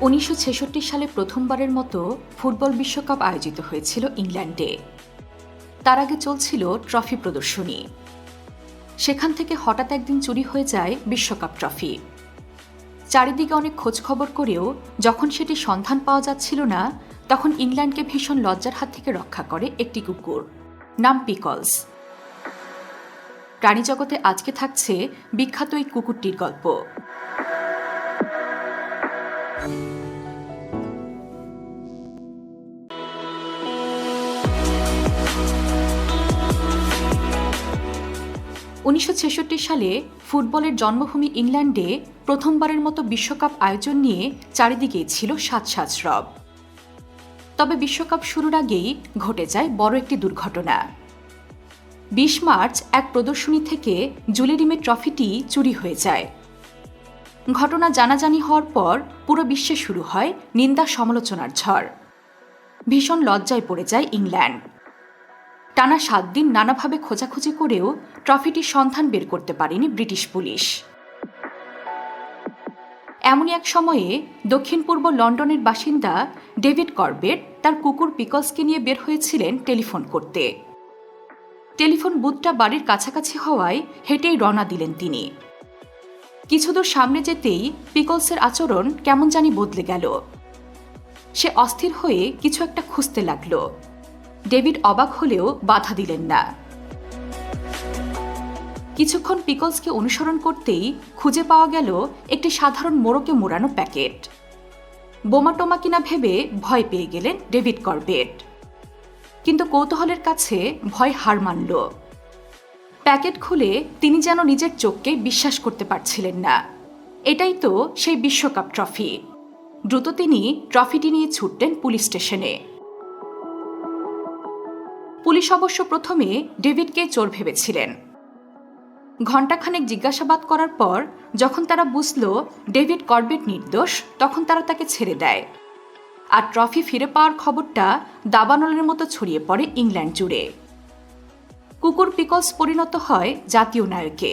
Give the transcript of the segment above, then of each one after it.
উনিশশো ছেষট্টি সালে প্রথমবারের মতো ফুটবল বিশ্বকাপ আয়োজিত হয়েছিল ইংল্যান্ডে। তার আগে চলছিল ট্রফি প্রদর্শনী। সেখান থেকে হঠাৎ একদিন চুরি হয়ে যায় বিশ্বকাপ ট্রফি। চারিদিকে অনেক খোঁজখবর করেও যখন সেটি সন্ধান পাওয়া যাচ্ছিল না, তখন ইংল্যান্ডকে ভীষণ লজ্জার হাত থেকে রক্ষা করে একটি কুকুর। নাম পিকলস। প্রাণীজগতে আজকে থাকছে বিখ্যাত এই কুকুরটির গল্প। উনিশশো ছেষট্টি সালে ফুটবলের জন্মভূমি ইংল্যান্ডে প্রথমবারের মতো বিশ্বকাপ আয়োজন নিয়ে চারিদিকেই ছিল সাত তবে বিশ্বকাপ শুরুর আগেই ঘটে যায় বড় একটি দুর্ঘটনা। বিশ মার্চ এক প্রদর্শনী থেকে জুলেরিমের ট্রফিটি চুরি হয়ে যায়। ঘটনা জানাজানি হওয়ার পর পুরো বিশ্বে শুরু হয় নিন্দা সমালোচনার ঝড়। ভীষণ লজ্জায় পড়ে যায় ইংল্যান্ড। টানা সাত দিন নানাভাবে খোঁজাখুঁজি করেও ট্রফিটির সন্ধান বের করতে পারেনি ব্রিটিশ পুলিশ। এমনই এক সময়ে দক্ষিণ পূর্ব লন্ডনের বাসিন্দা ডেভিড কর্বেট তার কুকুর পিকলসকে নিয়ে বের হয়েছিলেন টেলিফোন করতে। টেলিফোন বুথটা বাড়ির কাছাকাছি হওয়ায় হেঁটেই রওনা দিলেন তিনি। কিছুদূর সামনে যেতেই পিকলসের আচরণ কেমন জানি বদলে গেল। সে অস্থির হয়ে কিছু একটা খুঁজতে লাগল। ডেভিড অবাক হলেও বাধা দিলেন না। কিছুক্ষণ পিকলসকে অনুসরণ করতেই খুঁজে পাওয়া গেল একটি সাধারণ মোড়কে মোড়ানো প্যাকেট। বোমাটোমা কিনা ভেবে ভয় পেয়ে গেলেন ডেভিড করবেট। কিন্তু কৌতূহলের কাছে ভয় হার মানল। প্যাকেট খুলে তিনি যেন নিজের চোখকে বিশ্বাস করতে পারছিলেন না। এটাই তো সেই বিশ্বকাপ ট্রফি। দ্রুত তিনি ট্রফিটি নিয়ে ছুটতেন পুলিশ স্টেশনে। পুলিশ অবশ্য প্রথমে ডেভিডকে চোর ভেবেছিলেন। ঘণ্টাখানেক জিজ্ঞাসাবাদ করার পর যখন তারা বুঝল ডেভিড করবেট নির্দোষ, তখন তারা তাকে ছেড়ে দেয়। আর ট্রফি ফিরে পাওয়ার খবরটা দাবানলের মতো ছড়িয়ে পড়ে ইংল্যান্ড জুড়ে। কুকুর পিকলস পরিণত হয় জাতীয় নায়কে।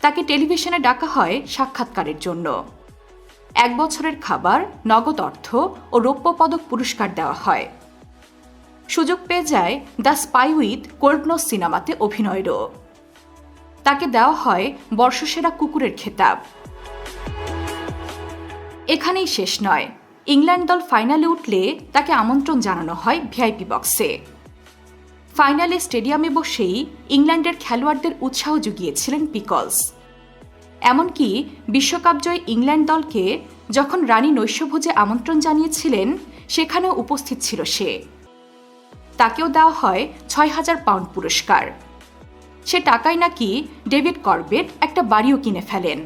তাকে টেলিভিশনে ডাকা হয় সাক্ষাৎকারের জন্য। এক বছরের খাবার, নগদ অর্থ ও রৌপ্য পদক পুরস্কার দেওয়া হয়। সুযোগ পেয়ে যায় দ্য স্পাই উইথ কোল্ডনোস সিনেমাতে অভিনয়েরও। তাকে দেওয়া হয় বর্ষসেরা কুকুরের খেতাব। এখানেই শেষ নয়। ইংল্যান্ড দল ফাইনালে উঠলে তাকে আমন্ত্রণ জানানো হয় ভিআইপি বক্সে। ফাইনালে স্টেডিয়ামে বসেই ইংল্যান্ডের খেলোয়াড়দের উৎসাহ জুগিয়েছিলেন পিকলস। এমনকি বিশ্বকাপ জয় ইংল্যান্ড দলকে যখন রানী নৈশভোজে আমন্ত্রণ জানিয়েছিলেন, সেখানেও উপস্থিত ছিল সে। তাকেও দেওয়া হয় ছয় হাজার পাউন্ড পুরস্কার। সে টাকায় নাকি ডেভিড করবেট একটা বাড়িও কিনে ফেলেন।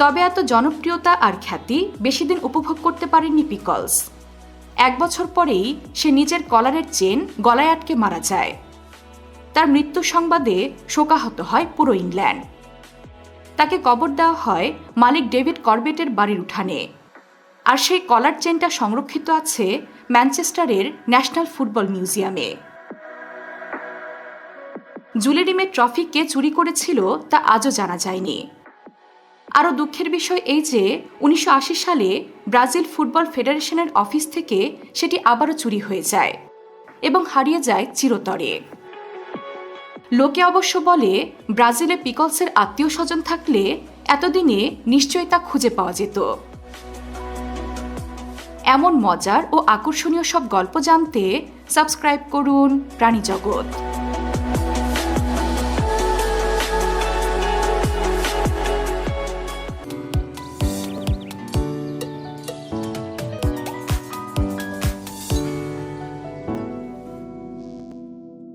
তবে এত জনপ্রিয়তা আর খ্যাতি বেশিদিন উপভোগ করতে পারেননি পিকলস। এক বছর পরেই সে নিজের কলারের চেন গলায় আটকে মারা যায়। তার মৃত্যু সংবাদে শোকাহত হয় পুরো ইংল্যান্ড। তাকে কবর দেওয়া হয় মালিক ডেভিড করবেটের বাড়ির উঠানে। আর সেই কলার চেনটা সংরক্ষিত আছে ম্যানচেস্টারের ন্যাশনাল ফুটবল মিউজিয়ামে। জুলেডিমের ট্রফি কে চুরি করেছিল তা আজও জানা যায়নি। আরও দুঃখের বিষয় এই যে, উনিশশো আশি সালে ব্রাজিল ফুটবল ফেডারেশনের অফিস থেকে সেটি আবারও চুরি হয়ে যায় এবং হারিয়ে যায় চিরতরে। লোকে অবশ্য বলে, ব্রাজিলে পিকলসের আত্মীয় স্বজন থাকলে এতদিনে নিশ্চয়ই তা খুঁজে পাওয়া যেত। এমন মজার ও আকর্ষণীয় সব গল্প জানতে সাবস্ক্রাইব করুন প্রাণী জগৎ